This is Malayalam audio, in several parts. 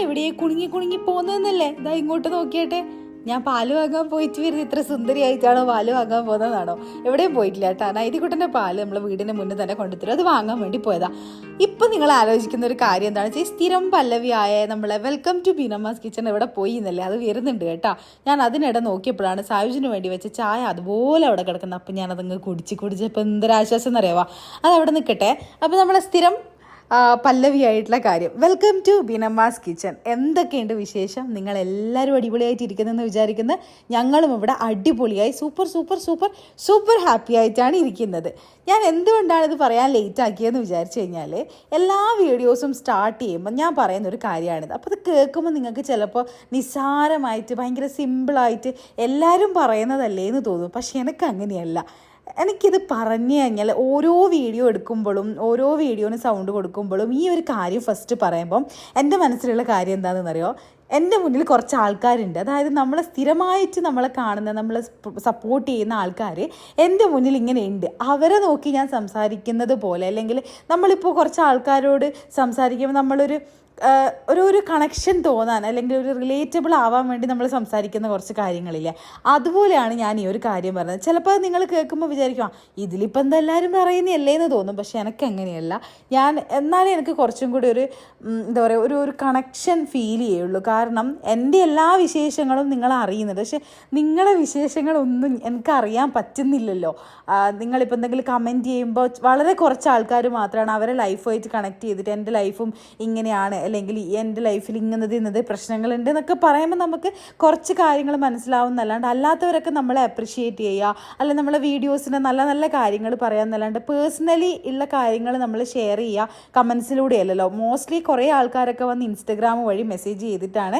എവിടെയാ കുണുങ്ങി കുണുങ്ങി പോകുന്നതെന്നല്ലേ? ഇതാ ഇങ്ങോട്ട് നോക്കിയട്ടെ. ഞാൻ പാൽ വാങ്ങാൻ പോയിട്ട് വരുന്നത് ഇത്ര സുന്ദരിയായിട്ടാണോ? പാൽ വാങ്ങാൻ പോകുന്നതാണോ? എവിടെയും പോയിട്ടില്ല കേട്ടോ. നൈതികുട്ടന്റെ പാൽ നമ്മളെ വീടിന് മുന്നിൽ തന്നെ കൊണ്ടുത്തരും അത് വാങ്ങാൻ വേണ്ടി പോയതാ. ഇപ്പം നിങ്ങൾ ആലോചിക്കുന്ന ഒരു കാര്യം എന്താണെന്ന് വെച്ചാൽ സ്ഥിരം പല്ലവിയായ നമ്മളെ വെൽക്കം ടു ബീനമാസ് കിച്ചൺ എവിടെ പോയി എന്നല്ലേ? അത് വരുന്നുണ്ട് കേട്ടോ. ഞാൻ അതിനിടെ നോക്കിയപ്പോഴാണ് സായുജിന് വേണ്ടി വെച്ച ചായ അതുപോലെ അവിടെ കിടക്കുന്നത്. അപ്പം ഞാനതങ്ങ് കുടിച്ച് കുടിച്ചപ്പോൾ എന്തൊരാശ്വാസം എന്നറിയാവാ? അത് അവിടെ നിൽക്കട്ടെ. അപ്പോൾ നമ്മളെ സ്ഥിരം പല്ലവിയായിട്ടുള്ള കാര്യം. വെൽക്കം ടു ബിനമ്മാസ് കിച്ചൺ. എന്തൊക്കെയുണ്ട് വിശേഷം? നിങ്ങൾ എല്ലാവരും അടിപൊളിയായിട്ട് ഇരിക്കുന്നതെന്ന് വിചാരിക്കുന്ന. ഞങ്ങളും ഇവിടെ അടിപൊളിയായി super super super super happy ആയിട്ടാണ് ഇരിക്കുന്നത്. ഞാൻ എന്തുകൊണ്ടാണ് ഇത് പറയാൻ ലേറ്റ് ആക്കിയതെന്ന് വിചാരിച്ചു കഴിഞ്ഞാൽ എല്ലാ വീഡിയോസും സ്റ്റാർട്ട് ചെയ്യുമ്പോൾ ഞാൻ പറയുന്ന ഒരു കാര്യമാണിത്. അപ്പോൾ ഇത് കേൾക്കുമ്പോൾ നിങ്ങൾക്ക് ചിലപ്പോൾ നിസ്സാരമായിട്ട് ഭയങ്കര സിമ്പിളായിട്ട് എല്ലാവരും പറയുന്നതല്ലേ എന്ന് തോന്നും. പക്ഷേ എനിക്ക് അങ്ങനെയല്ല എനിക്കിത് പറഞ്ഞു കഴിഞ്ഞാൽ ഓരോ വീഡിയോ എടുക്കുമ്പോഴും ഓരോ വീഡിയോന് സൗണ്ട് കൊടുക്കുമ്പോഴും ഈ ഒരു കാര്യം ഫസ്റ്റ് പറയുമ്പം എന്റെ മനസ്സിലുള്ള കാര്യം എന്താണെന്നറിയോ? എന്റെ മുന്നിൽ കുറച്ച് ആൾക്കാരുണ്ട്. അതായത് നമ്മളെ സ്ഥിരമായിട്ട് നമ്മളെ കാണുന്ന നമ്മളെ സപ്പോർട്ട് ചെയ്യുന്ന ആൾക്കാർ എന്റെ മുന്നിൽ ഇങ്ങനെ ഉണ്ട്. അവരെ നോക്കി ഞാൻ സംസാരിക്കുന്നത് പോലെ അല്ലെങ്കിൽ നമ്മളിപ്പോൾ കുറച്ച് ആൾക്കാരോട് സംസാരിക്കുമ്പോൾ നമ്മളൊരു ഒരു ഒരു കണക്ഷൻ തോന്നാൻ അല്ലെങ്കിൽ ഒരു റിലേറ്റബിൾ ആവാൻ വേണ്ടി നമ്മൾ സംസാരിക്കുന്ന കുറച്ച് കാര്യങ്ങളില്ലേ? അതുപോലെയാണ് ഞാൻ ഈ ഒരു കാര്യം പറഞ്ഞത്. ചിലപ്പോൾ നിങ്ങൾ കേൾക്കുമ്പോൾ വിചാരിക്കും "ആ, ഇതിലിപ്പോൾ എന്താ എല്ലാവരും പറയുന്നതല്ലേ എന്ന് തോന്നും. പക്ഷെ എനിക്ക് അങ്ങനെയല്ല ഞാൻ എന്നാലും എനിക്ക് കുറച്ചും കൂടി ഒരു എന്താ പറയുക ഒരു ഒരു കണക്ഷൻ ഫീൽ ചെയ്യുള്ളൂ. കാരണം എന്റെ എല്ലാ വിശേഷങ്ങളും നിങ്ങൾ അറിയുന്നുണ്ട് പക്ഷെ നിങ്ങളുടെ വിശേഷങ്ങളൊന്നും എനിക്ക് അറിയാൻ പറ്റുന്നില്ലല്ലോ. നിങ്ങളിപ്പോൾ എന്തെങ്കിലും കമന്റ് ചെയ്യുമ്പോൾ വളരെ കുറച്ച് ആൾക്കാർ മാത്രമാണ് അവരെ ലൈഫുമായിട്ട് കണക്ട് ചെയ്തിട്ട് എന്റെ ലൈഫും ഇങ്ങനെയാണ്. അല്ലെങ്കിൽ എന്റെ ലൈഫിൽ ഇങ്ങനത് ഇന്നത് പ്രശ്നങ്ങളുണ്ട് എന്നൊക്കെ പറയുമ്പോൾ നമുക്ക് കുറച്ച് കാര്യങ്ങൾ മനസ്സിലാവുന്നല്ലാണ്ട് അല്ലാത്തവരൊക്കെ നമ്മളെ അപ്രിഷ്യേറ്റ് ചെയ്യുക അല്ലെങ്കിൽ നമ്മളെ വീഡിയോസിന് നല്ല നല്ല കാര്യങ്ങൾ പറയാമെന്നല്ലാണ്ട് പേഴ്സണലി ഉള്ള കാര്യങ്ങൾ നമ്മൾ ഷെയർ ചെയ്യുക കമൻസിലൂടെയല്ലല്ലോ മോസ്റ്റ്ലി കുറേ ആൾക്കാരൊക്കെ വന്ന് ഇൻസ്റ്റഗ്രാം വഴി മെസ്സേജ് ചെയ്തിട്ടാണ്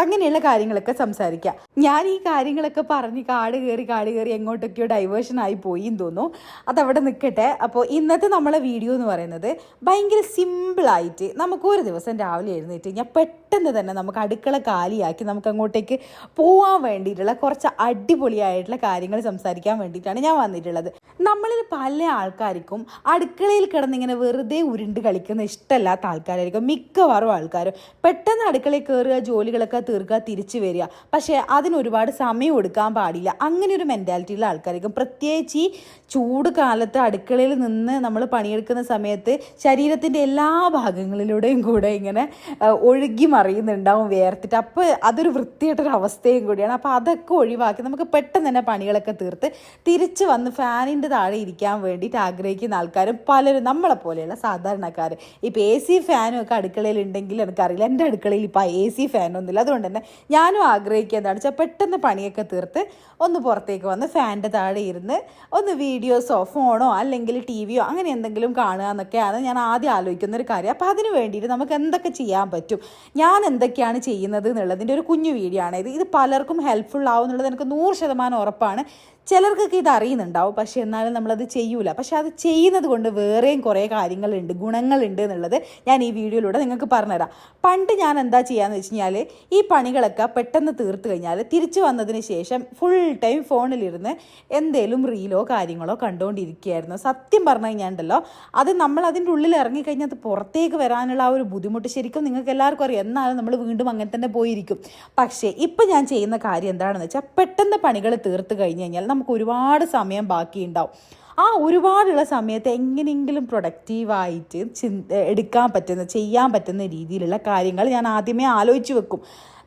അങ്ങനെയുള്ള കാര്യങ്ങളൊക്കെ സംസാരിക്കുക. ഞാൻ ഈ കാര്യങ്ങളൊക്കെ പറഞ്ഞ് കാട് കയറി കാട് കയറി എങ്ങോട്ടൊക്കെയോ ഡൈവേർഷൻ ആയി പോയി എന്ന് തോന്നുന്നു. അതവിടെ നിൽക്കട്ടെ. അപ്പോൾ ഇന്നത്തെ നമ്മളെ വീഡിയോ എന്ന് പറയുന്നത് ഭയങ്കര സിമ്പിളായിട്ട് നമുക്ക് ഒരു ദിവസം രാവിലെ എഴുന്നേറ്റ് കഴിഞ്ഞാൽ പെട്ടെന്ന് തന്നെ നമുക്ക് അടുക്കള കാലിയാക്കി നമുക്ക് അങ്ങോട്ടേക്ക് പോകാൻ വേണ്ടിയിട്ടുള്ള കുറച്ച് അടിപൊളിയായിട്ടുള്ള കാര്യങ്ങൾ സംസാരിക്കാൻ വേണ്ടിയിട്ടാണ് ഞാൻ വന്നിട്ടുള്ളത്. നമ്മളിൽ പല ആൾക്കാർക്കും അടുക്കളയിൽ കിടന്നിങ്ങനെ വെറുതെ ഉരുണ്ട് കളിക്കുന്ന ഇഷ്ടമല്ലാത്ത ആൾക്കാരായിരിക്കും. മിക്കവാറും ആൾക്കാരും പെട്ടെന്ന് അടുക്കളയിൽ കയറുക ജോലികളൊക്കെ തീർക്കുക തിരിച്ചു വരിക. പക്ഷേ അതിനൊരുപാട് സമയം കൊടുക്കാൻ പാടില്ല. അങ്ങനെ ഒരു മെന്റാലിറ്റിയുള്ള ആൾക്കാരായിരിക്കും. പ്രത്യേകിച്ച് ഈ ചൂട് കാലത്ത് അടുക്കളയിൽ നിന്ന് നമ്മൾ പണിയെടുക്കുന്ന സമയത്ത് ശരീരത്തിന്റെ എല്ലാ ഭാഗങ്ങളിലൂടെയും കൂടെ ഇങ്ങനെ ആ, ഒഴുകി മറിയുന്നുണ്ടാവും വേർത്തിട്ട്. അപ്പോൾ അതൊരു വൃത്തിയായിട്ടൊരു അവസ്ഥയും കൂടിയാണ്. അപ്പോൾ അതൊക്കെ ഒഴിവാക്കി നമുക്ക് പെട്ടെന്ന് തന്നെ പണികളൊക്കെ തീർത്ത് തിരിച്ച് വന്ന് ഫാനിന്റെ താഴെ ഇരിക്കാൻ വേണ്ടിയിട്ട് ആഗ്രഹിക്കുന്ന ആൾക്കാരും പലരും നമ്മളെ പോലെയുള്ള സാധാരണക്കാർ ഇപ്പോൾ എ സി ഫാനും ഒക്കെ അടുക്കളയിൽ ഉണ്ടെങ്കിൽ എനിക്കറിയില്ല. എന്റെ അടുക്കളയിൽ ഇപ്പോൾ എ സി ഫാനൊന്നുമില്ല. അതുകൊണ്ട് തന്നെ ഞാനും ആഗ്രഹിക്കുക എന്താണെന്ന് വെച്ചാൽ പെട്ടെന്ന് പണിയൊക്കെ തീർത്ത് ഒന്ന് പുറത്തേക്ക് വന്ന് ഫാനിന്റെ താഴെ ഇരുന്ന് ഒന്ന് വീഡിയോസോ ഫോണോ അല്ലെങ്കിൽ ടി വിയോ അങ്ങനെ എന്തെങ്കിലും കാണുക എന്നൊക്കെയാണ് ഞാൻ ആദ്യം ആലോചിക്കുന്ന ഒരു കാര്യം. അപ്പോൾ അതിന് വേണ്ടിയിട്ട് നമുക്ക് എന്തൊക്കെ ചെയ്യാൻ പറ്റും? ഞാൻ എന്തൊക്കെയാണ് ചെയ്യുന്നത് എന്നുള്ളതിന്റെ ഒരു കുഞ്ഞു വീഡിയോ ആണ് ഇത്. ഇത് പലർക്കും ഹെൽപ്ഫുൾ ആവും എന്നുള്ളത് എനിക്ക് നൂറ് ശതമാനം ഉറപ്പാണ്. ചിലർക്കൊക്കെ ഇത് അറിയുന്നുണ്ടാവും പക്ഷെ എന്നാലും നമ്മളത് ചെയ്യൂല. പക്ഷെ അത് ചെയ്യുന്നത് കൊണ്ട് വേറെയും കുറേ കാര്യങ്ങളുണ്ട് ഗുണങ്ങളുണ്ട് എന്നുള്ളത് ഞാൻ ഈ വീഡിയോയിലൂടെ നിങ്ങൾക്ക് പറഞ്ഞുതരാം. പണ്ട് ഞാൻ എന്താ ചെയ്യാന്ന് വെച്ച് കഴിഞ്ഞാൽ ഈ പണികളൊക്കെ പെട്ടെന്ന് തീർത്ത് കഴിഞ്ഞാൽ തിരിച്ചു വന്നതിന് ശേഷം ഫുൾ ടൈം ഫോണിലിരുന്ന് എന്തേലും റീലോ കാര്യങ്ങളോ കണ്ടുകൊണ്ടിരിക്കുകയായിരുന്നു സത്യം പറഞ്ഞു കഴിഞ്ഞാൽ ഉണ്ടല്ലോ അത് നമ്മൾ അതിന്റെ ഉള്ളിൽ ഇറങ്ങിക്കഴിഞ്ഞാൽ അത് പുറത്തേക്ക് വരാനുള്ള ആ ഒരു ബുദ്ധിമുട്ട് ശരിക്കും നിങ്ങൾക്ക് എല്ലാവർക്കും അറിയാം. എന്നാലും നമ്മൾ വീണ്ടും അങ്ങനെ തന്നെ പോയിരിക്കും. പക്ഷേ ഇപ്പം ഞാൻ ചെയ്യുന്ന കാര്യം എന്താണെന്ന് വെച്ചാൽ പെട്ടെന്ന് പണികൾ തീർത്ത് കഴിഞ്ഞ് കഴിഞ്ഞാൽ നമുക്ക് ഒരുപാട് സമയം ബാക്കിയുണ്ടാവും. ആ ഒരുപാടുള്ള സമയത്ത് എങ്ങനെയെങ്കിലും പ്രൊഡക്റ്റീവായിട്ട് ചിന് എടുക്കാൻ പറ്റുന്ന ചെയ്യാൻ പറ്റുന്ന രീതിയിലുള്ള കാര്യങ്ങൾ ഞാൻ ആദ്യമേ ആലോചിച്ച് വെക്കും.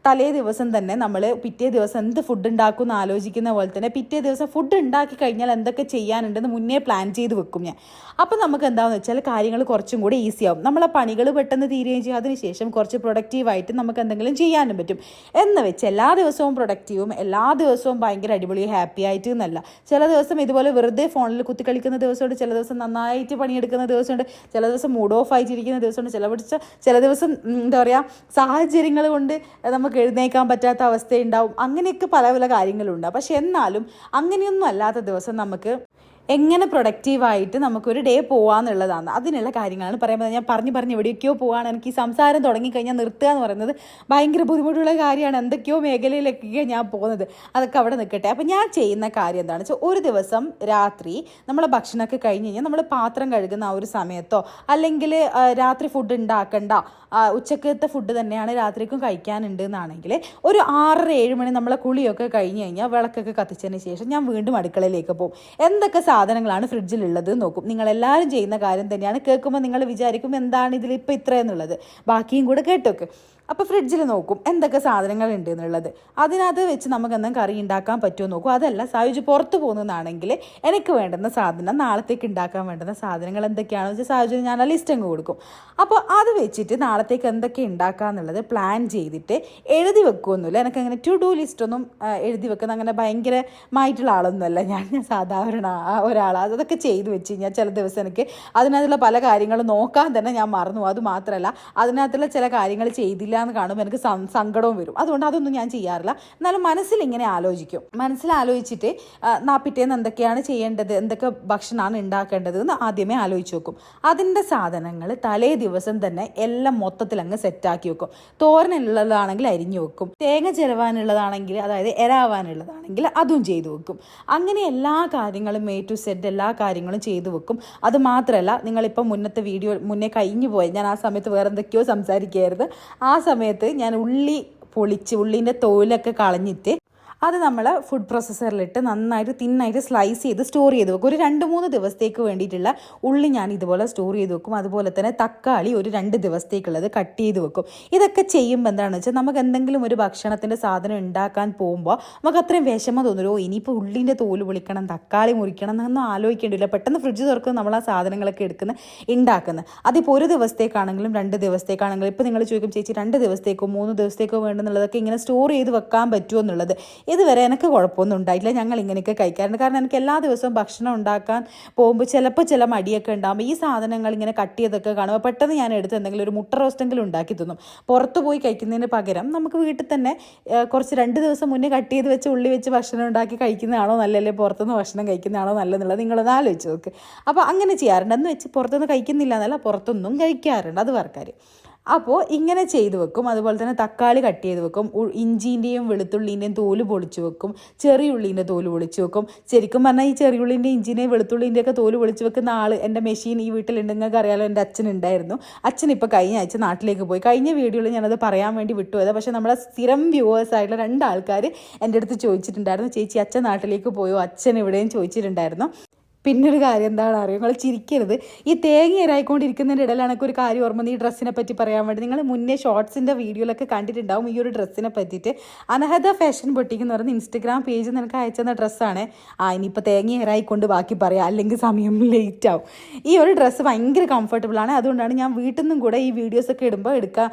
തലേ ദിവസം തന്നെ നമ്മൾ പിറ്റേ ദിവസം എന്ത് ഫുഡ് ഉണ്ടാക്കും എന്ന് ആലോചിക്കുന്ന പോലെ തന്നെ പിറ്റേ ദിവസം ഫുഡ് ഉണ്ടാക്കി കഴിഞ്ഞാൽ എന്തൊക്കെ ചെയ്യാനുണ്ടെന്ന് മുന്നേ പ്ലാൻ ചെയ്ത് വെക്കും ഞാൻ. അപ്പോൾ നമുക്ക് എന്താണെന്ന് വെച്ചാൽ കാര്യങ്ങൾ കുറച്ചും കൂടി ഈസി ആവും. നമ്മളെ പണികൾ പെട്ടെന്ന് തീരുകയും ചെയ്യും. അതിനുശേഷം കുറച്ച് പ്രൊഡക്റ്റീവായിട്ട് നമുക്ക് എന്തെങ്കിലും ചെയ്യാനും പറ്റും. എന്ന് വെച്ച് എല്ലാ ദിവസവും പ്രൊഡക്റ്റീവും എല്ലാ ദിവസവും ഭയങ്കര അടിപൊളി ഹാപ്പി ആയിട്ട് എന്നല്ല. ചില ദിവസം ഇതുപോലെ വെറുതെ ഫോണിൽ കുത്തി കളിക്കുന്ന ദിവസമുണ്ട്. ചില ദിവസം നന്നായിട്ട് പണിയെടുക്കുന്ന ദിവസമുണ്ട്. ചില ദിവസം മൂഡ് ഓഫ് ആയിട്ടിരിക്കുന്ന ദിവസമുണ്ട്. ചില പിടിച്ച ചില ദിവസം എന്താ പറയുക സാഹചര്യങ്ങൾ കൊണ്ട് നമുക്ക് എഴുന്നേക്കാൻ പറ്റാത്ത അവസ്ഥയുണ്ടാവും. അങ്ങനെയൊക്കെ പല പല കാര്യങ്ങളുണ്ട്. പക്ഷെ എന്നാലും അങ്ങനെയൊന്നും അല്ലാത്ത ദിവസം നമുക്ക് എങ്ങനെ പ്രൊഡക്റ്റീവായിട്ട് നമുക്കൊരു ഡേ പോകാമെന്നുള്ളതാണ് അതിനുള്ള കാര്യങ്ങളാണ് പറയുമ്പോൾ ഞാൻ പറഞ്ഞു പറഞ്ഞ് എവിടെയൊക്കെയോ പോവാണ്. എനിക്ക് ഈ സംസാരം തുടങ്ങിക്കഴിഞ്ഞാൽ നിർത്തുക എന്ന് പറയുന്നത് ഭയങ്കര ബുദ്ധിമുട്ടുള്ള കാര്യമാണ്. എന്തൊക്കെയോ മേഖലയിലൊക്കെ ഞാൻ പോകുന്നത്. അതൊക്കെ അവിടെ നിൽക്കട്ടെ. അപ്പോൾ ഞാൻ ചെയ്യുന്ന കാര്യം എന്താണെന്ന് വെച്ചാൽ ഒരു ദിവസം രാത്രി നമ്മളെ ഭക്ഷണമൊക്കെ കഴിഞ്ഞ് കഴിഞ്ഞാൽ നമ്മൾ പാത്രം കഴുകുന്ന ആ ഒരു സമയത്തോ അല്ലെങ്കിൽ രാത്രി ഫുഡ് ഉണ്ടാക്കണ്ട ഉച്ചക്കത്തെ ഫുഡ് തന്നെയാണ് രാത്രിക്കും കഴിക്കാനുണ്ട് എന്നാണെങ്കിൽ ഒരു ആറര ഏഴ് മണി നമ്മളെ കുളിയൊക്കെ കഴിഞ്ഞ് കഴിഞ്ഞാൽ വിളക്കൊക്കെ കത്തിച്ചതിന് ശേഷം ഞാൻ വീണ്ടും അടുക്കളയിലേക്ക് പോകും. എന്തൊക്കെ സാധനങ്ങളാണ് ഫ്രിഡ്ജിലുള്ളത് നോക്കും. നിങ്ങൾ എല്ലാവരും ചെയ്യുന്ന കാര്യം തന്നെയാണ്. കേൾക്കുമ്പോൾ നിങ്ങൾ വിചാരിക്കും എന്താണ് ഇതിൽ ഇപ്പോൾ ഇത്ര എന്നുള്ളത്? ബാക്കിയും കൂടെ കേട്ടോക്ക്. അപ്പോൾ ഫ്രിഡ്ജിൽ നോക്കും എന്തൊക്കെ സാധനങ്ങൾ ഉണ്ട് എന്നുള്ളത്. അതിനകത്ത് വെച്ച് നമുക്ക് എന്തെങ്കിലും കറി ഉണ്ടാക്കാൻ പറ്റുമോ നോക്കും. അതല്ല സായുജ് പുറത്ത് പോകുന്നതാണെങ്കിൽ എനിക്ക് വേണ്ടുന്ന സാധനം നാളത്തേക്ക് ഉണ്ടാക്കാൻ വേണ്ടുന്ന സാധനങ്ങൾ എന്തൊക്കെയാണെന്ന് വെച്ചാൽ സായുജിന് ഞാൻ ആ ലിസ്റ്റ് അങ്ങ് കൊടുക്കും. അപ്പോൾ അത് വെച്ചിട്ട് നാളത്തേക്ക് എന്തൊക്കെ ഉണ്ടാക്കുക എന്നുള്ളത് പ്ലാൻ ചെയ്തിട്ട് എഴുതി വെക്കുമൊന്നുമില്ല എനിക്ക് അങ്ങനെ ടു ഡു ലിസ്റ്റ് ഒന്നും എഴുതി വെക്കുന്ന അങ്ങനെ ഭയങ്കരമായിട്ടുള്ള ആളൊന്നുമല്ല. ഞാൻ ഞാൻ സാധാരണ ഒരാളാണ് അതൊക്കെ ചെയ്തു വെച്ച് കഴിഞ്ഞാൽ ചില ദിവസം എനിക്ക് അതിനകത്തുള്ള പല കാര്യങ്ങളും നോക്കാൻ തന്നെ ഞാൻ മറന്നു. അത് മാത്രമല്ല അതിനകത്തുള്ള ചില കാര്യങ്ങൾ ചെയ്തില്ല എന്ന് കാണുമ്പോൾ എനിക്ക് സങ്കടവും വരും. അതുകൊണ്ട് അതൊന്നും ഞാൻ ചെയ്യാറില്ല. എന്നാലും മനസ്സിൽ ഇങ്ങനെ ആലോചിക്കും. ആ, നാ പിറ്റേന്ന് എന്തൊക്കെയാണ് ചെയ്യേണ്ടത്? എന്തൊക്കെ ഭക്ഷണമാണ് ഉണ്ടാക്കേണ്ടത് എന്ന് ആദ്യമേ ആലോചിച്ച് വെക്കും. അതിന്റെ സാധനങ്ങൾ തലേ ദിവസം തന്നെ എല്ലാം മൊത്തത്തിൽ അങ്ങ് സെറ്റാക്കി വെക്കും. തോരനുള്ളതാണെങ്കിൽ അരിഞ്ഞു വെക്കും. തേങ്ങ ചിലവാനുള്ളതാണെങ്കിൽ അതായത് എരാവാനുള്ളതാണെങ്കിൽ അതും ചെയ്തു വെക്കും. അങ്ങനെ എല്ലാ കാര്യങ്ങളും എ ടു സെറ്റ് എല്ലാ കാര്യങ്ങളും ചെയ്തു വെക്കും. അത് മാത്രമല്ല നിങ്ങളിപ്പോൾ മുന്നത്തെ വീഡിയോ മുന്നേ കഴിഞ്ഞു പോയി. ഞാൻ ആ സമയത്ത് വേറെ എന്തൊക്കെയോ സംസാരിക്കുകയായിരുന്നു ആ സമയത്ത് ഞാൻ ഉള്ളി പൊളിച്ച് ഉള്ളിന്റെ തോലൊക്കെ കളഞ്ഞിട്ട് അത് നമ്മൾ ഫുഡ് പ്രോസസ്സറിലിട്ട് നന്നായിട്ട് തിന്നായിട്ട് സ്ലൈസ് ചെയ്ത് സ്റ്റോർ ചെയ്ത് വെക്കും. ഒരു രണ്ട് മൂന്ന് ദിവസത്തേക്ക് വേണ്ടിയിട്ടുള്ള ഉള്ളി ഞാൻ ഇതുപോലെ സ്റ്റോർ ചെയ്ത് വെക്കും. അതുപോലെ തന്നെ തക്കാളി ഒരു രണ്ട് ദിവസത്തേക്കുള്ളത് കട്ട് ചെയ്ത് വെക്കും. ഇതൊക്കെ ചെയ്യുമ്പോൾ എന്താണെന്ന് വെച്ചാൽ നമുക്ക് എന്തെങ്കിലും ഒരു ഭക്ഷണത്തിന്റെ സാധനം ഉണ്ടാക്കാൻ പോകുമ്പോൾ നമുക്ക് അത്രയും വിഷമം തോന്നുമല്ലോ ഇനിയിപ്പോൾ ഉള്ളിന്റെ തോൽ പൊളിക്കണം തക്കാളി മുറിക്കണം എന്നൊന്നും ആലോചിക്കേണ്ടില്ല. പെട്ടെന്ന് ഫ്രിഡ്ജ് തുറക്കുന്ന നമ്മൾ ആ സാധനങ്ങളൊക്കെ എടുക്കുന്ന ഉണ്ടാക്കുന്നത് അതിപ്പോൾ ഒരു ദിവസത്തേക്കാണെങ്കിലും രണ്ട് ദിവസത്തേക്കാണെങ്കിലും ഇപ്പോൾ നിങ്ങൾ ചോദിക്കും ചേച്ചി രണ്ട് ദിവസത്തേക്കോ മൂന്ന് ദിവസത്തേക്കോ വേണ്ടെന്നുള്ളതൊക്കെ ഇങ്ങനെ സ്റ്റോർ ചെയ്ത് വെക്കാൻ പറ്റുമോ എന്നുള്ളത്? ഇതുവരെ എനിക്ക് കുഴപ്പമൊന്നും ഉണ്ടായിട്ടില്ല. ഞങ്ങൾ ഇങ്ങനെയൊക്കെ കഴിക്കാറുണ്ട്. കാരണം എനിക്ക് എല്ലാ ദിവസവും ഭക്ഷണം ഉണ്ടാക്കാൻ പോകുമ്പോൾ ചിലപ്പോൾ ചില മടിയൊക്കെ ഉണ്ടാകുമ്പോൾ ഈ സാധനങ്ങൾ ഇങ്ങനെ കട്ട് ചെയ്തൊക്കെ കാണുമ്പോൾ പെട്ടെന്ന് ഞാൻ എടുത്ത് എന്തെങ്കിലും ഒരു മുട്ട റോസ്റ്റെങ്കിലും ഉണ്ടാക്കി തിന്നും. പുറത്ത് പോയി കഴിക്കുന്നതിന് പകരം നമുക്ക് വീട്ടിൽ തന്നെ കുറച്ച് രണ്ട് ദിവസം മുന്നേ കട്ട് ചെയ്ത് വെച്ച് ഉള്ളി വെച്ച് ഭക്ഷണം ഉണ്ടാക്കി കഴിക്കുന്നതാണോ നല്ലല്ലേ പുറത്തുനിന്ന് ഭക്ഷണം കഴിക്കുന്നതാണോ നല്ലതെന്നുള്ളത് നിങ്ങളൊന്ന് ആലോചിച്ച് നോക്ക്. അപ്പോൾ അങ്ങനെ ചെയ്യാറുണ്ട്. എന്ന് വെച്ച് പുറത്തുനിന്ന് കഴിക്കുന്നില്ല എന്നല്ല പുറത്തൊന്നും കഴിക്കാറുണ്ട്. അത് കാര്യം. അപ്പോൾ ഇങ്ങനെ ചെയ്തു വെക്കും. അതുപോലെ തന്നെ തക്കാളി കട്ട് ചെയ്ത് വെക്കും. ഇഞ്ചിന്റെയും വെളുത്തുള്ളീന്റെയും തോൽ പൊളിച്ച് വെക്കും. ചെറിയ ഉള്ളീന്റെ തോൽ പൊളിച്ച് വെക്കും. ശരിക്കും പറഞ്ഞാൽ ഈ ചെറിയ ഉള്ളിന്റെ ഇഞ്ചിന്റെയും വെളുത്തുള്ളീന്റെയൊക്കെ തോൽ പൊളിച്ച് വെക്കുന്ന ആൾ എന്റെ മെഷീൻ ഈ വീട്ടിലുണ്ട്. നിങ്ങൾക്ക് അറിയാലോ എന്റെ അച്ഛൻ ഉണ്ടായിരുന്നു. അച്ഛൻ ഇപ്പോൾ കഴിഞ്ഞ ആഴ്ച നാട്ടിലേക്ക് പോയി. കഴിഞ്ഞ വീഡിയോയിൽ ഞാനത് പറയാൻ വേണ്ടി വിട്ടുപോയത്. പക്ഷേ നമ്മളെ സ്ഥിരം വ്യൂവേഴ്സ് ആയിട്ടുള്ള രണ്ട് ആൾക്കാർ എന്റെ അടുത്ത് ചോദിച്ചിട്ടുണ്ടായിരുന്നു ചേച്ചി അച്ഛൻ നാട്ടിലേക്ക് പോയോ? അച്ഛൻ എവിടെയും ചോദിച്ചിട്ടുണ്ടായിരുന്നു. പിന്നെ ഒരു കാര്യം എന്താണ് അറിയോ? നിങ്ങൾ ചിരിക്കരുത്. ഈ തേങ്ങ ഇരായിക്കൊണ്ടിരിക്കുന്നതിന്റെ ഇടയിലാണ് ഒരു കാര്യം ഓർമ്മ ഈ ഡ്രസ്സിനെ പറ്റി പറയാൻ വേണ്ടി. നിങ്ങൾ മുന്നേ ഷോർട്സിന്റെ വീഡിയോയിലൊക്കെ കണ്ടിട്ടുണ്ടാവും ഈ ഒരു ഡ്രസ്സിനെ പറ്റിയിട്ട്. അനഹദ ഫാഷൻ ബൊട്ടിക്ക് എന്ന് പറയുന്ന ഇൻസ്റ്റഗ്രാം പേജ് നിനക്ക് അയച്ചെന്ന ഡ്രസ്സാണ് ആ ഇനിയിപ്പോൾ തേങ്ങ ഇരായിക്കൊണ്ട് ബാക്കി പറയാം. അല്ലെങ്കിൽ സമയം ലേറ്റ് ആവും. ഈ ഒരു ഡ്രസ്സ് ഭയങ്കര കംഫർട്ടബിൾ ആണ്. അതുകൊണ്ടാണ് ഞാൻ വീട്ടിൽ നിന്നും കൂടെ ഈ വീഡിയോസൊക്കെ ഇടുമ്പോൾ എടുക്കുക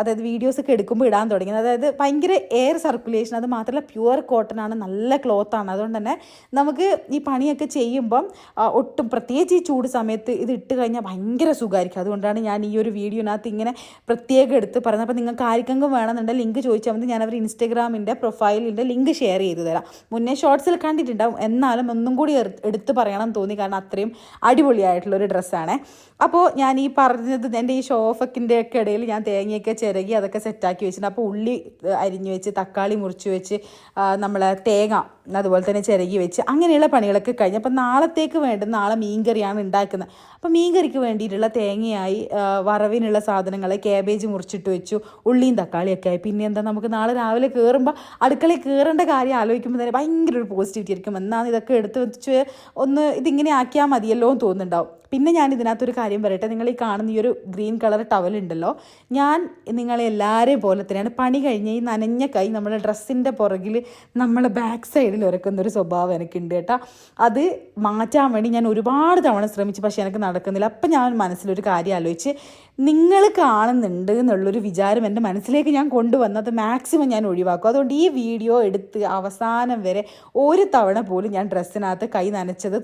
അതായത് വീഡിയോസൊക്കെ എടുക്കുമ്പോൾ ഇടാൻ തുടങ്ങിയത്. അതായത് ഭയങ്കര എയർ സർക്കുലേഷൻ അത് മാത്രമല്ല പ്യുവർ കോട്ടൺ ആണ്. നല്ല ക്ലോത്ത് ആണ്. അതുകൊണ്ട് തന്നെ നമുക്ക് ഈ പണിയൊക്കെ ചെയ്യുമ്പം ആ, ഒട്ടും പ്രത്യേകിച്ച് ഈ ചൂട് സമയത്ത് ഇത് ഇട്ട് കഴിഞ്ഞാൽ ഭയങ്കര സുഖമായിരിക്കും അതുകൊണ്ടാണ് ഞാൻ ഈ ഒരു വീഡിയോനകത്ത് ഇങ്ങനെ പ്രത്യേകം എടുത്ത് പറയുന്നത് അപ്പോൾ നിങ്ങൾക്ക് ആർക്കെങ്കിലും വേണമെന്നുണ്ടെങ്കിൽ ലിങ്ക് ചോദിച്ചാൽ മതി. ഞാൻ അവർ ഇൻസ്റ്റഗ്രാമിന്റെ പ്രൊഫൈലിന്റെ ലിങ്ക് ഷെയർ ചെയ്ത് തരാം. മുന്നേ ഷോർട്സിൽ കണ്ടിട്ടുണ്ടാവും. എന്നാലും ഒന്നും കൂടി എടുത്ത് പറയണം തോന്നി. കാരണം അത്രയും അടിപൊളിയായിട്ടുള്ളൊരു ഡ്രസ്സാണ് അപ്പോൾ ഞാൻ ഈ പറഞ്ഞത് എന്റെ ഈ ഷോഫക്കിന്റെ ഒക്കെ ഇടയിൽ ഞാൻ തേങ്ങയൊക്കെ ചിരകി അതൊക്കെ സെറ്റാക്കി വെച്ചിട്ടുണ്ട്. അപ്പോൾ ഉള്ളി അരിഞ്ഞു വെച്ച് തക്കാളി മുറിച്ച് വെച്ച് നമ്മളെ തേങ്ങ അതുപോലെ തന്നെ ചിരകി വെച്ച് അങ്ങനെയുള്ള പണികളൊക്കെ കഴിഞ്ഞ്. അപ്പം നാളത്തേക്ക് വേണ്ടുന്ന നാളെ മീൻകറിയാണ് ഉണ്ടാക്കുന്നത്. അപ്പോൾ മീൻകറിക്ക് വേണ്ടിയിട്ടുള്ള തേങ്ങയായി വറവിനുള്ള സാധനങ്ങൾ കാബേജ് മുറിച്ചിട്ട് വെച്ചു ഉള്ളിയും തക്കാളിയൊക്കെ ആയി. പിന്നെ എന്താ നമുക്ക് നാളെ രാവിലെ കയറുമ്പോൾ അടുക്കളയിൽ കയറേണ്ട കാര്യം ആലോചിക്കുമ്പോൾ തന്നെ ഭയങ്കര ഒരു പോസിറ്റിവിറ്റി ആയിരിക്കും. എന്നാണ് ഇതൊക്കെ എടുത്ത് വെച്ച് ഒന്ന് ഇതിങ്ങനെ ആക്കിയാൽ മതിയല്ലോ എന്ന് തോന്നുന്നുണ്ടാവും. പിന്നെ ഞാൻ ഇതിനകത്തൊരു കാര്യം പറയട്ടെ. നിങ്ങൾ ഈ കാണുന്ന ഈ ഒരു ഗ്രീൻ കളർ ടവൽ ഉണ്ടല്ലോ. ഞാൻ നിങ്ങളെ എല്ലാവരെയും പോലെ തന്നെയാണ്. പണി കഴിഞ്ഞ് ഈ നനഞ്ഞ കൈ നമ്മുടെ ഡ്രസ്സിന്റെ പുറകിൽ നമ്മളെ ബാക്ക് സൈഡിൽ ഉരക്കുന്ന ഒരു സ്വഭാവം എനിക്കുണ്ട് കേട്ടോ. അത് മാറ്റാൻ വേണ്ടി ഞാൻ ഒരുപാട് തവണ ശ്രമിച്ചു പക്ഷേ എനിക്ക് നടക്കുന്നില്ല. അപ്പം ഞാൻ മനസ്സിലൊരു കാര്യം ആലോചിച്ച് നിങ്ങൾ കാണുന്നുണ്ട് എന്നുള്ളൊരു വിചാരം എന്റെ മനസ്സിലേക്ക് ഞാൻ കൊണ്ടുവന്നത് മാക്സിമം ഞാൻ ഒഴിവാക്കും. അതുകൊണ്ട് ഈ വീഡിയോ എടുത്ത് അവസാനം വരെ ഒരു തവണ പോലും ഞാൻ ഡ്രസ്സിനകത്ത് കൈ നനച്ചത്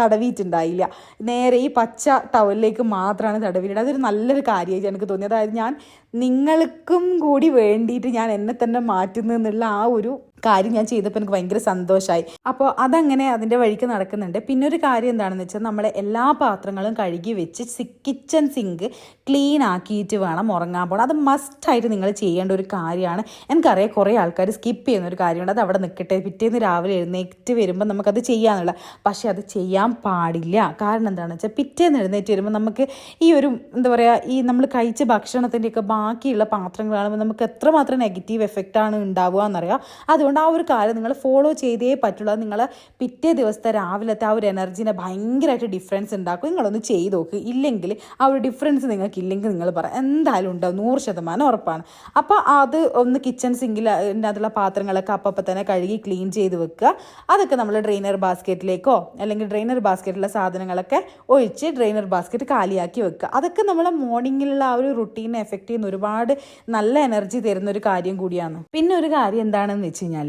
തടവിയിട്ടുണ്ടായില്ല. നേരെ ഈ പച്ച ടവലിലേക്ക് മാത്രമാണ് തടവിയിടുന്നത് അതൊരു നല്ലൊരു കാര്യമായി എനിക്ക് തോന്നി. അതായത് ഞാൻ നിങ്ങൾക്കും കൂടി വേണ്ടിയിട്ട് ഞാൻ എന്നെ തന്നെ മാറ്റുന്നു എന്നുള്ള ആ ഒരു കാര്യം ഞാൻ ചെയ്തപ്പോൾ എനിക്ക് ഭയങ്കര സന്തോഷമായി അപ്പോൾ അതങ്ങനെ അതിന്റെ വഴിക്ക് നടക്കുന്നുണ്ട്. പിന്നെ ഒരു കാര്യം എന്താണെന്ന് വെച്ചാൽ നമ്മൾ എല്ലാ പാത്രങ്ങളും കഴുകി വെച്ച് കിച്ചൺ സിങ്ക് ക്ലീൻ ആക്കിയിട്ട് വേണം ഉറങ്ങാൻ പോകണം അത് മസ്റ്റായിട്ട് നിങ്ങൾ ചെയ്യേണ്ട ഒരു കാര്യമാണ്. എനിക്കറിയാം കുറേ ആൾക്കാർ സ്കിപ്പ് ചെയ്യുന്ന ഒരു കാര്യമുണ്ട്. അത് അവിടെ നിൽക്കട്ടെ പിറ്റേന്ന് രാവിലെ എഴുന്നേറ്റ് വരുമ്പോൾ നമുക്കത് ചെയ്യാന്നുള്ള. പക്ഷേ അത് ചെയ്യാൻ പാടില്ല. കാരണം എന്താണെന്ന് വെച്ചാൽ പിറ്റേന്ന് എഴുന്നേറ്റ് വരുമ്പോൾ നമുക്ക് ഈ ഒരു എന്താ പറയുക ഈ നമ്മൾ കഴിച്ച ഭക്ഷണത്തിന്റെയൊക്കെ ബാക്കിയുള്ള പാത്രങ്ങൾ നമുക്ക് എത്രമാത്രം നെഗറ്റീവ് എഫക്റ്റാണ് ഉണ്ടാവുക എന്നറിയാം. അതുകൊണ്ട് ആ ഒരു കാര്യം നിങ്ങൾ ഫോളോ ചെയ്തേ പറ്റുള്ളൂ. നിങ്ങൾ പിറ്റേ ദിവസത്തെ രാവിലത്തെ ആ ഒരു എനർജീനെ ഭയങ്കരമായിട്ട് ഡിഫറൻസ് ഉണ്ടാക്കും നിങ്ങളൊന്ന് ചെയ്ത് നോക്ക്. ഇല്ലെങ്കിൽ ആ ഒരു ഡിഫറൻസ് നിങ്ങൾക്ക് ഇല്ലെങ്കിൽ നിങ്ങൾ പറയാം എന്തായാലും ഉണ്ടാവും നൂറ് ശതമാനം ഉറപ്പാണ്. അപ്പോൾ അത് ഒന്ന് കിച്ചൺ സിങ്കിൽ അതിനകത്തുള്ള പാത്രങ്ങളൊക്കെ അപ്പം തന്നെ കഴുകി ക്ലീൻ ചെയ്ത് വെക്കുക. അതൊക്കെ നമ്മൾ ഡ്രെയിനർ ബാസ്ക്കറ്റിലേക്കോ അല്ലെങ്കിൽ ഡ്രെയിനർ ബാസ്ക്കറ്റിലെ സാധനങ്ങളൊക്കെ ഒഴിച്ച് ഡ്രെയിനർ ബാസ്ക്കറ്റ് കാലിയാക്കി വെക്കുക. അതൊക്കെ നമ്മൾ മോർണിംഗിലുള്ള ആ ഒരു റുട്ടീനെ എഫക്റ്റ് ചെയ്യുന്ന ഒരുപാട് നല്ല എനർജി തരുന്ന ഒരു കാര്യം കൂടിയാണ്. പിന്നെ ഒരു കാര്യം എന്താണെന്ന് വെച്ച് കഴിഞ്ഞാൽ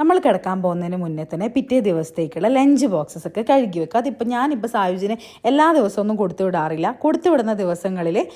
നമ്മൾ കിടക്കാൻ പോകുന്നതിന് മുന്നേ തന്നെ പിറ്റേ ദിവസത്തേക്കുള്ള ലഞ്ച് ബോക്സസ് ഒക്കെ കഴുകി വെക്കുക അതിപ്പോൾ ഞാനിപ്പോൾ സായുജിന് എല്ലാ ദിവസവും ഒന്നും കൊടുത്തു വിടാറില്ല. കൊടുത്തു വിടുന്ന ദിവസങ്ങളിൽ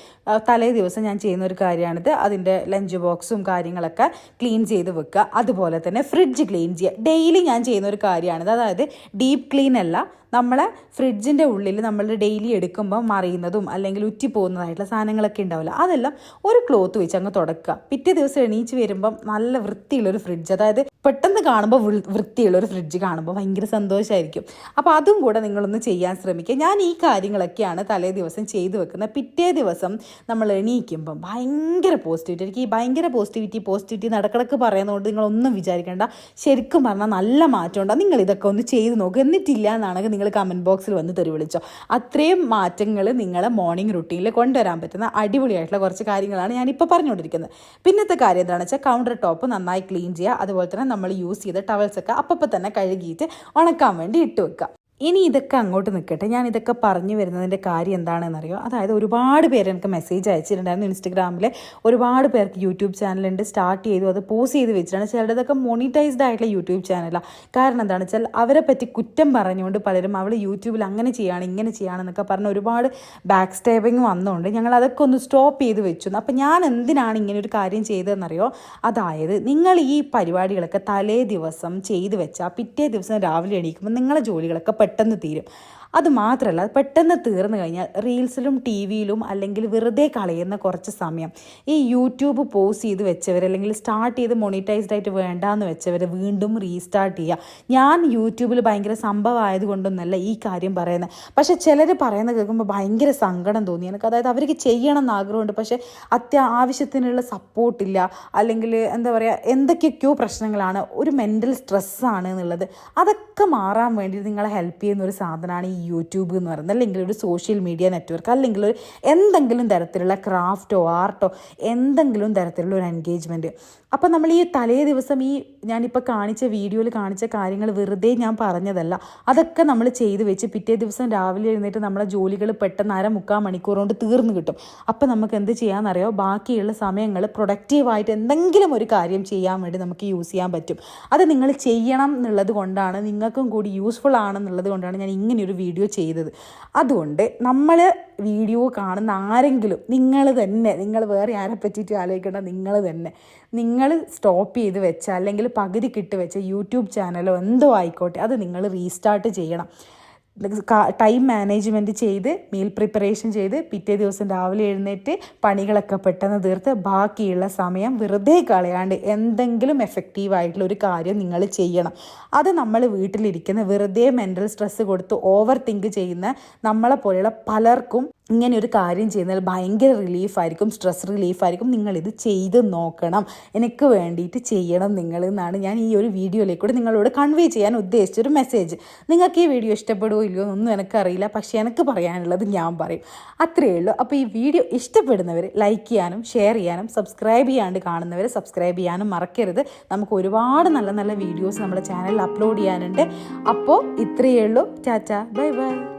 തലേ ദിവസം ഞാൻ ചെയ്യുന്ന ഒരു കാര്യമാണിത്. അതിന്റെ ലഞ്ച് ബോക്സും കാര്യങ്ങളൊക്കെ ക്ലീൻ ചെയ്ത് വെക്കുക. അതുപോലെ തന്നെ ഫ്രിഡ്ജ് ക്ലീൻ ചെയ്യുക. ഡെയിലി ഞാൻ ചെയ്യുന്ന ഒരു കാര്യമാണിത്. അതായത് ഡീപ്പ് ക്ലീൻ അല്ല. നമ്മളെ ഫ്രിഡ്ജിന്റെ ഉള്ളിൽ നമ്മൾ ഡെയിലി എടുക്കുമ്പോൾ മറിയുന്നതും അല്ലെങ്കിൽ ഉറ്റി പോകുന്നതായിട്ടുള്ള സാധനങ്ങളൊക്കെ ഉണ്ടാവില്ല. അതെല്ലാം ഒരു ക്ലോത്ത് വെച്ച് അങ്ങ് തുടക്കുക. പിറ്റേ ദിവസം എണീച്ച് വരുമ്പം നല്ല വൃത്തിയുള്ളൊരു ഫ്രിഡ്ജ് അതായത് പെട്ടെന്ന് കാണുമ്പോൾ വൃത്തിയുള്ള ഒരു ഫ്രിഡ്ജ് കാണുമ്പോൾ ഭയങ്കര സന്തോഷമായിരിക്കും അപ്പോൾ അതും കൂടെ നിങ്ങളൊന്ന് ചെയ്യാൻ ശ്രമിക്കുക ഞാൻ ഈ കാര്യങ്ങളൊക്കെയാണ് തലേ ദിവസം ചെയ്തു വെക്കുന്നത് പിറ്റേ ദിവസം നമ്മൾ എണീക്കുമ്പം ഭയങ്കര പോസിറ്റിവിറ്റി എനിക്ക് ഈ ഭയങ്കര പോസിറ്റിവിറ്റി പോസിറ്റിവിറ്റി നടക്കിടക്ക് പറയുന്നതുകൊണ്ട് നിങ്ങളൊന്നും വിചാരിക്കേണ്ട. ശരിക്കും പറഞ്ഞാൽ നല്ല മാറ്റമുണ്ടോ. നിങ്ങൾ ഇതൊക്കെ ഒന്ന് ചെയ്ത് നോക്കുക എന്നിട്ടില്ല എന്നാണെങ്കിൽ നിങ്ങൾ കമന്റ് ബോക്സിൽ വന്ന് തെറി വിളിച്ചോ. അത്രയും മാറ്റങ്ങൾ നിങ്ങളെ മോർണിംഗ് റുട്ടീനിൽ കൊണ്ടുവരാൻ പറ്റുന്ന അടിപൊളിയായിട്ടുള്ള കുറച്ച് കാര്യങ്ങളാണ് ഞാനിപ്പോൾ പറഞ്ഞുകൊണ്ടിരിക്കുന്നത്. പിന്നത്തെ കാര്യം എന്താണെന്ന് വെച്ചാൽ കൗണ്ടർ ടോപ്പ് നന്നായി ക്ലീൻ ചെയ്യുക. അതുപോലെ തന്നെ നമ്മൾ യൂസ് ചെയ്ത ടവൽസൊക്കെ അപ്പം തന്നെ കഴുകിയിട്ട് ഉണക്കാൻ വേണ്ടി ഇട്ട് വെക്കുക. ഇനി ഇതൊക്കെ അങ്ങോട്ട് നിൽക്കട്ടെ ഞാൻ ഇതൊക്കെ പറഞ്ഞു വരുന്നതിന്റെ കാര്യം എന്താണെന്നറിയോ? അതായത് ഒരുപാട് പേര് എനിക്ക് മെസ്സേജ് അയച്ചിട്ടുണ്ടായിരുന്നു ഇൻസ്റ്റഗ്രാമിൽ ഒരുപാട് പേർക്ക് യൂട്യൂബ് ചാനലുണ്ട്. സ്റ്റാർട്ട് ചെയ്തു അത് പോസ്റ്റ് ചെയ്ത് വെച്ചിട്ടാണ് ചിലതൊക്കെ മോണിറ്റൈസ്ഡ് ആയിട്ടുള്ള യൂട്യൂബ് ചാനലാണ് കാരണം എന്താണെന്ന് വെച്ചാൽ അവരെ പറ്റി കുറ്റം പറഞ്ഞുകൊണ്ട് പലരും അവൾ യൂട്യൂബിൽ അങ്ങനെ ചെയ്യാണ് ഇങ്ങനെ ചെയ്യാണെന്നൊക്കെ പറഞ്ഞ് ഒരുപാട് ബാക്ക് സ്റ്റേപ്പിംഗ് വന്നുകൊണ്ട് ഞങ്ങൾ അതൊക്കെ ഒന്ന് സ്റ്റോപ്പ് ചെയ്ത് വെച്ചു. അപ്പോൾ ഞാൻ എന്തിനാണ് ഇങ്ങനെ ഒരു കാര്യം ചെയ്തതെന്നറിയോ? അതായത് നിങ്ങൾ ഈ പരിപാടികളൊക്കെ തലേ ദിവസം ചെയ്ത് വെച്ചാൽ പിറ്റേ ദിവസം രാവിലെ എണീക്കുമ്പോൾ നിങ്ങളെ ജോലികളൊക്കെ പെട്ടെന്ന് തീരും. അത് മാത്രമല്ല പെട്ടെന്ന് തീർന്നു കഴിഞ്ഞാൽ റീൽസിലും ടി വിയിലും അല്ലെങ്കിൽ വെറുതെ കളയുന്ന കുറച്ച് സമയം. ഈ യൂട്യൂബ് പോസ് ചെയ്ത് വെച്ചവർ അല്ലെങ്കിൽ സ്റ്റാർട്ട് ചെയ്ത് മോണിറ്റൈസ്ഡ് ആയിട്ട് വേണ്ടാന്ന് വെച്ചവർ വീണ്ടും റീസ്റ്റാർട്ട് ചെയ്യുക. ഞാൻ യൂട്യൂബിൽ ഭയങ്കര സംഭവമായത് കൊണ്ടൊന്നല്ല ഈ കാര്യം പറയുന്നത്. പക്ഷേ ചിലർ പറയുന്നത് കേൾക്കുമ്പോൾ ഭയങ്കര സങ്കടം തോന്നി. എനിക്ക് അതായത് അവർക്ക് ചെയ്യണം എന്ന് ആഗ്രഹമുണ്ട്. പക്ഷേ അത്യാവശ്യത്തിനുള്ള സപ്പോർട്ടില്ല അല്ലെങ്കിൽ എന്താ പറയുക എന്തൊക്കെയൊക്കെയോ പ്രശ്നങ്ങളാണ്. ഒരു മെന്റൽ സ്ട്രെസ്സാണ് എന്നുള്ളത്. അതൊക്കെ മാറാൻ വേണ്ടി നിങ്ങളെ ഹെൽപ്പ് ചെയ്യുന്ന ഒരു സാധനമാണ് ഈ യൂട്യൂബ് എന്ന് പറയുന്നത് അല്ലെങ്കിൽ ഒരു സോഷ്യൽ മീഡിയ നെറ്റ്വർക്ക് അല്ലെങ്കിൽ ഒരു എന്തെങ്കിലും തരത്തിലുള്ള ക്രാഫ്റ്റോ ആർട്ടോ എന്തെങ്കിലും തരത്തിലുള്ള ഒരു എൻഗേജ്മെന്റ് അപ്പോൾ നമ്മൾ ഈ തലേ ദിവസം ഈ ഞാനിപ്പോൾ കാണിച്ച വീഡിയോയിൽ കാണിച്ച കാര്യങ്ങൾ വെറുതെ ഞാൻ പറഞ്ഞതല്ല. അതൊക്കെ നമ്മൾ ചെയ്ത് വെച്ച് പിറ്റേ ദിവസം രാവിലെ എഴുന്നേറ്റ് നമ്മളെ ജോലികൾ പെട്ടെന്ന് അര മുക്കാൽ മണിക്കൂർ കൊണ്ട് തീർന്നു കിട്ടും. അപ്പോൾ നമുക്ക് എന്ത് ചെയ്യാമെന്നറിയോ ബാക്കിയുള്ള സമയങ്ങൾ പ്രൊഡക്റ്റീവായിട്ട് എന്തെങ്കിലും ഒരു കാര്യം ചെയ്യാൻ വേണ്ടി നമുക്ക് യൂസ് ചെയ്യാൻ പറ്റും. അത് നിങ്ങൾ ചെയ്യണം എന്നുള്ളത് കൊണ്ടാണ് നിങ്ങൾക്കും കൂടി യൂസ്ഫുൾ ആണെന്നുള്ളത് കൊണ്ടാണ് ഞാൻ ഇങ്ങനെയൊരു വീഡിയോ ചെയ്തത്. അതുകൊണ്ട് നമ്മൾ വീഡിയോ കാണുന്ന ആരെങ്കിലും നിങ്ങൾ തന്നെ നിങ്ങൾ വേറെ ആരെ പറ്റിയിട്ട് ആലോചിക്കേണ്ട നിങ്ങൾ തന്നെ. നിങ്ങൾ സ്റ്റോപ്പ് ചെയ്ത് വെച്ച അല്ലെങ്കിൽ പകുതി കിട്ട് വെച്ച യൂട്യൂബ് ചാനലോ എന്തോ ആയിക്കോട്ടെ അത് നിങ്ങൾ റീസ്റ്റാർട്ട് ചെയ്യണം. ടൈം മാനേജ്മെന്റ് ചെയ്ത് മീൽ പ്രിപ്പറേഷൻ ചെയ്ത് പിറ്റേ ദിവസം രാവിലെ എഴുന്നേറ്റ് പണികളൊക്കെ പെട്ടെന്ന് തീർത്ത് ബാക്കിയുള്ള സമയം വെറുതെ കളയാണ്ട് എന്തെങ്കിലും എഫക്റ്റീവായിട്ടുള്ള ഒരു കാര്യം നിങ്ങൾ ചെയ്യണം. അത് നമ്മൾ വീട്ടിലിരിക്കുന്ന വെറുതെ മെന്റൽ സ്ട്രെസ്സ് കൊടുത്ത് ഓവർ തിങ്ക് ചെയ്യുന്ന നമ്മളെ പോലെയുള്ള പലർക്കും ഇങ്ങനെ ഒരു കാര്യം ചെയ്യുന്നതിൽ ഭയങ്കര റിലീഫായിരിക്കും സ്ട്രെസ് റിലീഫായിരിക്കും നിങ്ങളിത് ചെയ്ത് നോക്കണം. എനിക്ക് വേണ്ടിയിട്ട് ചെയ്യണം നിങ്ങൾ എന്നാണ് ഞാൻ ഈ ഒരു വീഡിയോയിലേക്കൂടെ നിങ്ങളോട് കൺവേ ചെയ്യാൻ ഉദ്ദേശിച്ചൊരു മെസ്സേജ് നിങ്ങൾക്ക് ഈ വീഡിയോ ഇഷ്ടപ്പെടുമോ ഇല്ലയോ ഒന്നും എനിക്കറിയില്ല. പക്ഷേ എനിക്ക് പറയാനുള്ളത് ഞാൻ പറയും. അത്രയേ ഉള്ളൂ. അപ്പോൾ ഈ വീഡിയോ ഇഷ്ടപ്പെടുന്നവർ ലൈക്ക് ചെയ്യാനും ഷെയർ ചെയ്യാനും സബ്സ്ക്രൈബ് ചെയ്യാണ്ട് കാണുന്നവർ സബ്സ്ക്രൈബ് ചെയ്യാനും മറക്കരുത്. നമുക്ക് ഒരുപാട് നല്ല നല്ല വീഡിയോസ് നമ്മുടെ ചാനലിൽ അപ്ലോഡ് ചെയ്യാനുണ്ട്. അപ്പോൾ ഇത്രയേ ഉള്ളൂ. ചാച്ച ബൈ ബൈ.